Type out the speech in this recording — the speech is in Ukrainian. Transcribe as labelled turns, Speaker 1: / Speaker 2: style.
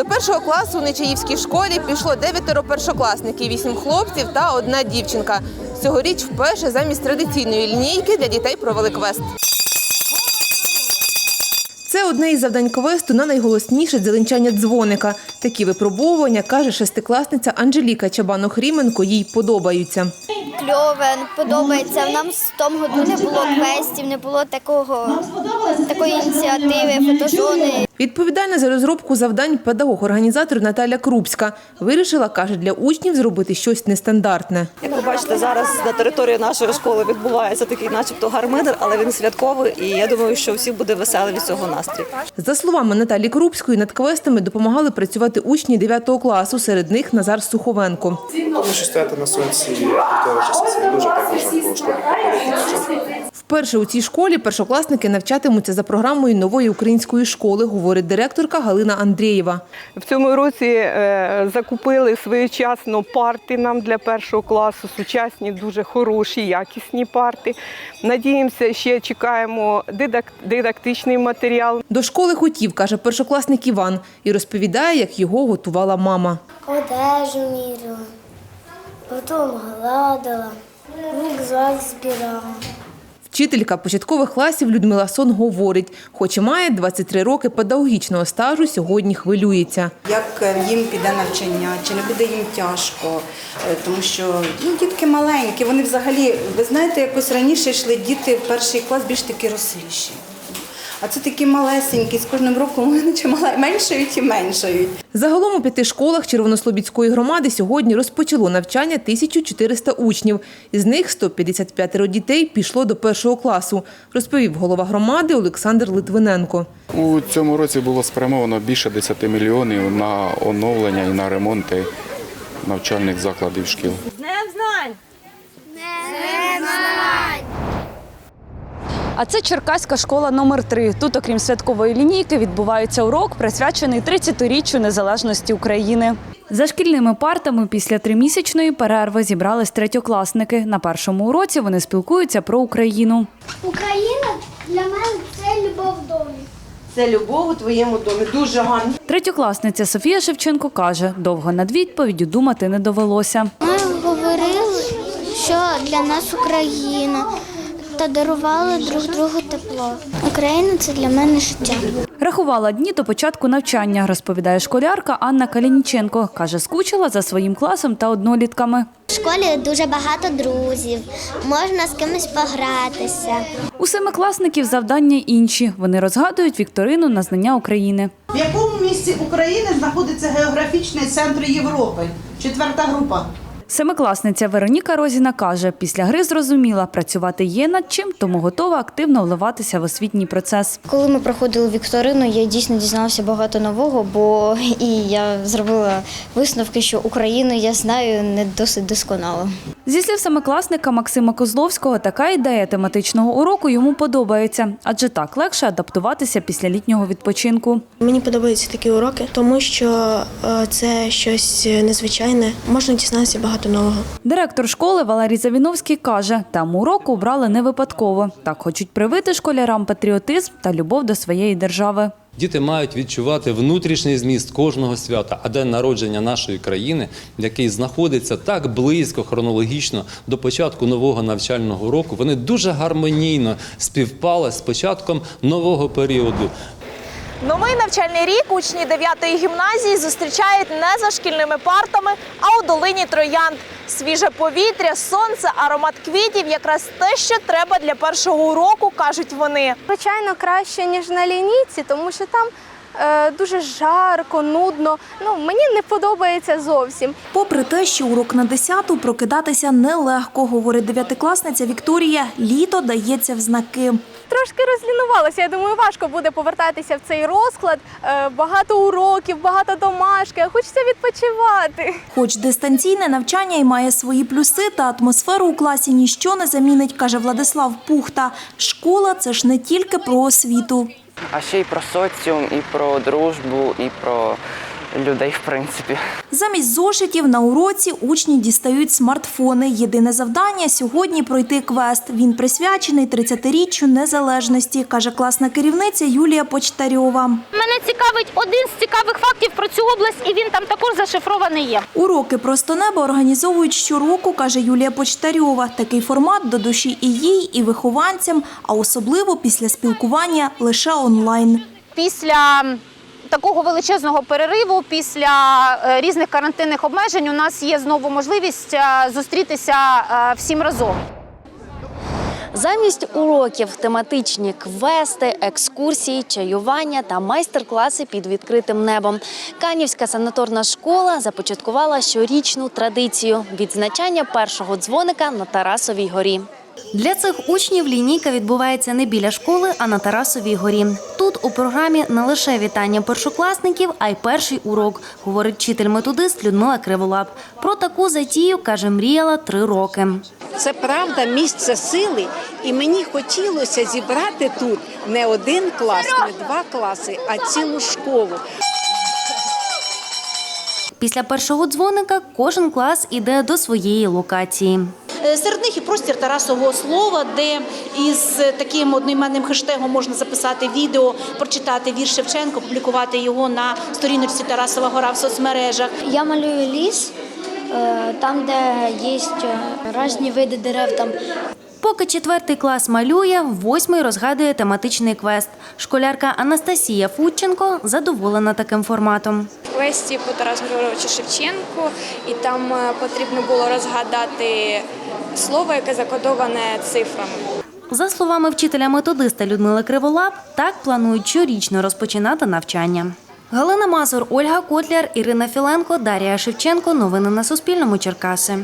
Speaker 1: До першого класу у Нечаївській школі пішло дев'ятеро першокласників, вісім хлопців та одна дівчинка. Цьогоріч вперше замість традиційної лінійки для дітей провели квест. Це одне із завдань квесту на найголосніше дзеленчання дзвоника. Такі випробовування, каже шестикласниця Анжеліка Чабано-Хріменко, їй подобаються.
Speaker 2: кльове, подобається. Нам в тому году не було квестів, не було такого, такої ініціативи, фотозони.
Speaker 1: Відповідальна за розробку завдань педагог-організатор Наталя Крупська вирішила, каже, для учнів зробити щось нестандартне.
Speaker 3: Як ви бачите, зараз на території нашої школи відбувається такий, начебто, гармидер, але він святковий, і я думаю, що всі буде веселий від цього настрій.
Speaker 1: За словами Наталі Крупської, над квестами допомагали працювати учні 9 класу, серед них Назар Суховенко.
Speaker 4: Що стояти на сонці півтора часа це дуже також у школі.
Speaker 1: Вперше у цій школі першокласники навчатимуться за програмою нової української школи, говорить директорка Галина Андрієва.
Speaker 5: В цьому році е, закупили своєчасно парти нам для першого класу, сучасні, дуже хороші, якісні парти. Надіємося, ще чекаємо дидактичний матеріал.
Speaker 1: До школи хотів, каже першокласник Іван, і розповідає, як його готувала мама.
Speaker 2: Одежу мірила, потім гладила, рюкзак збирала.
Speaker 1: Вчителька початкових класів Людмила Сон говорить, хоч і має 23 роки педагогічного стажу, сьогодні хвилюється.
Speaker 6: як е, їм піде навчання, чи не буде їм тяжко, Е, тому що ну, дітки маленькі, вони взагалі, ви знаєте, якось раніше йшли діти в перший клас більш такі росліші. А це такі малесенькі, з кожним роком вони чи меншають і меншають.
Speaker 1: Загалом у п'яти школах Червонослобідської громади сьогодні розпочало навчання 1400 учнів. Із них 155 дітей пішло до першого класу, розповів голова громади Олександр Литвиненко.
Speaker 4: У цьому році було спрямовано більше 10 мільйонів на оновлення і на ремонти навчальних закладів шкіл.
Speaker 7: А це Черкаська школа номер 3 Тут, окрім святкової лінійки, відбувається урок, присвячений 30-річчю незалежності України. За шкільними партами після тримісячної перерви зібрались третьокласники. На першому уроці вони спілкуються про Україну.
Speaker 2: Україна для мене це любов в домі.
Speaker 8: Це любов у твоєму домі. Дуже гарно.
Speaker 7: Третьокласниця Софія Шевченко каже, довго над відповіддю думати не довелося.
Speaker 2: Ми говорили, що для нас Україна та дарували друг другу тепло. Україна це для мене життя.
Speaker 7: Рахувала дні до початку навчання, розповідає школярка Анна Калініченко. Каже, скучила за своїм класом та однолітками.
Speaker 2: В школі дуже багато друзів, можна з кимось погратися.
Speaker 7: У семикласників завдання інші. Вони розгадують вікторину на знання України.
Speaker 9: В якому місці України знаходиться географічний центр Європи? Четверта група.
Speaker 7: Семикласниця Вероніка Розіна каже, після гри зрозуміла, працювати є над чим, тому готова активно вливатися в освітній процес.
Speaker 2: Коли ми проходили вікторину, я дійсно дізналася багато нового, бо і я зробила висновки, що Україну я знаю не досить досконало.
Speaker 7: Зі слів семикласника Максима Козловського, така ідея тематичного уроку йому подобається, адже так легше адаптуватися після літнього відпочинку.
Speaker 10: Мені подобаються такі уроки, тому що е, це щось незвичайне. Можна дізнатися багато нового.
Speaker 7: Директор школи Валерій Завіновський каже, там урок обрали не випадково. Так хочуть привити школярам патріотизм та любов до своєї держави.
Speaker 11: Діти мають відчувати внутрішній зміст кожного свята, а день народження нашої країни, який знаходиться так близько хронологічно до початку нового навчального року, вони дуже гармонійно співпали з початком нового періоду.
Speaker 1: Новий навчальний рік учні 9-ї гімназії зустрічають не за шкільними партами, а у долині троянд. Свіже повітря, сонце, аромат квітів якраз те, що треба для першого уроку, кажуть вони.
Speaker 2: Звичайно, краще ніж на лінійці, тому що там дуже жарко, нудно. Ну мені не подобається зовсім.
Speaker 10: Попри те, що урок на 10-ту прокидатися нелегко, говорить дев'ятикласниця Вікторія, літо дається в знаки.
Speaker 2: Трошки розлінувалася. Я думаю, важко буде повертатися в цей розклад. Е, багато уроків, багато домашки. Хочеться відпочивати.
Speaker 10: Хоч дистанційне навчання і має свої плюси, та атмосферу у класі ніщо не замінить, каже Владислав Пухта. Школа це ж не тільки про освіту.
Speaker 8: А ще й про соціум, і про дружбу, і про
Speaker 5: людей, в принципі.
Speaker 10: Замість зошитів на уроці учні дістають смартфони. Єдине завдання сьогодні пройти квест. Він присвячений 30-річчю незалежності, каже класна керівниця Юлія Почтарьова.
Speaker 12: Мене цікавить один з цікавих фактів про цю область, і він там також зашифрований є.
Speaker 10: Уроки просто неба організовують щороку, каже Юлія Почтарьова. Такий формат до душі і їй, і вихованцям, а особливо після спілкування лише онлайн.
Speaker 12: Після такого величезного перериву, після е, різних карантинних обмежень, у нас є знову можливість е, зустрітися е, всім разом.
Speaker 13: Замість уроків тематичні квести, екскурсії, чаювання та майстер-класи під відкритим небом. Канівська санаторна школа започаткувала щорічну традицію відзначання першого дзвоника на Тарасовій горі.
Speaker 14: Для цих учнів лінійка відбувається не біля школи, а на Тарасовій горі. Тут у програмі не лише вітання першокласників, а й перший урок, говорить вчитель-методист Людмила Криволап. Про таку затію, каже, мріяла три роки.
Speaker 15: Це правда місце сили, і мені хотілося зібрати тут не один клас, не два класи, а цілу школу.
Speaker 14: Після першого дзвоника кожен клас іде до своєї локації.
Speaker 9: Е, Серед них і простір Тарасового слова, де із таким одноіменним хештегом можна записати відео, прочитати вірш Шевченко, публікувати його на сторіночці Тарасова гора в соцмережах.
Speaker 2: Я малюю ліс, е, там, де є різні види дерев. Там
Speaker 14: Поки четвертий клас малює, восьмий розгадує тематичний квест. Школярка Анастасія Фудченко задоволена таким форматом.
Speaker 16: квесті по Тарасу Григоровичу Шевченку, і там е, потрібно було розгадати слово, яке закодоване цифрами.
Speaker 14: За словами вчителя-методиста Людмили Криволап, так планують щорічно розпочинати навчання. Галина Мазур, Ольга Котляр, Ірина Філенко, Дарія Шевченко. Новини на Суспільному. Черкаси.